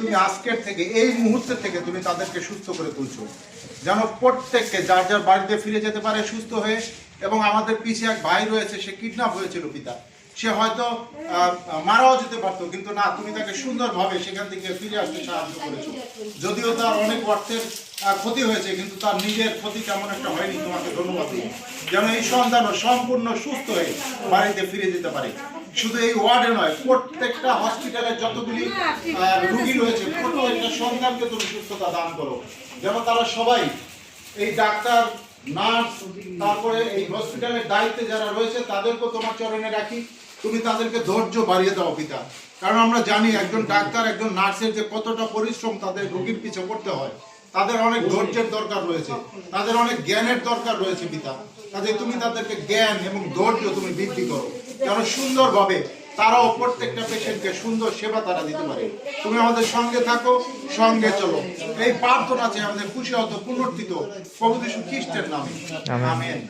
তুমি আজকের থেকে, এই মুহূর্তে থেকে তুমি তাদেরকে সুস্থ করে তুলছো। যেন প্রত্যেককে যার যার বাড়িতে ফিরে যেতে পারে সুস্থ হয়ে এবং আমাদের পিছিয়ে এক ভাই রয়েছে, সে কিডন্যাপ হয়েছিল পিতা সে হয়তো মারাও যেতে পারতো, কিন্তু না, তুমি তাকে সুন্দরভাবে সেখান থেকে ফিরে আসতে সাহায্য করেছ। যদিও তার অনেক অর্থের ক্ষতি হয়েছে, কিন্তু তার নিজের ক্ষতি তেমন একটা হয়নি। তোমাকে ধন্যবাদ যেন এই সন্তানও সম্পূর্ণ সুস্থ হয়ে বাড়িতে ফিরে যেতে পারে। শুধু এই ওয়ার্ডে নয় প্রত্যেকটা হসপিটালে যতগুলি রুগী রয়েছে প্রত্যেকটা সন্তানকে তুমি সুস্থতা দান করো। যেন তারা সবাই এই ডাক্তার নার্স তারপরে এই হসপিটালের দায়িত্বে যারা রয়েছে তাদেরকেও তোমার চরণে রাখি। তুমি তাদেরকে ধৈর্য বাড়িয়ে দাও পিতা। কারণ আমরা জানি একজন ডাক্তার একজন নার্সের যে কতটা পরিশ্রম তাদের রোগীর পিছু করতে হয়। তাদের অনেক ধৈর্যের দরকার রয়েছে। তাদের অনেক জ্ঞানের দরকার রয়েছে পিতা। কাজে তুমি তাদেরকে জ্ঞান এবং ধৈর্য তুমি বৃদ্ধি করো। যেন সুন্দরভাবে তারাও প্রত্যেকটা পেশেন্টকে সুন্দর সেবা তারা দিতে পারে। তুমি আমাদের সঙ্গে থাকো সঙ্গে চলো। এই প্রার্থনা আছে আমাদের খুশি হতো পুনর্থিত। প্রভু যীশু খ্রিস্টের নামে। আমেন।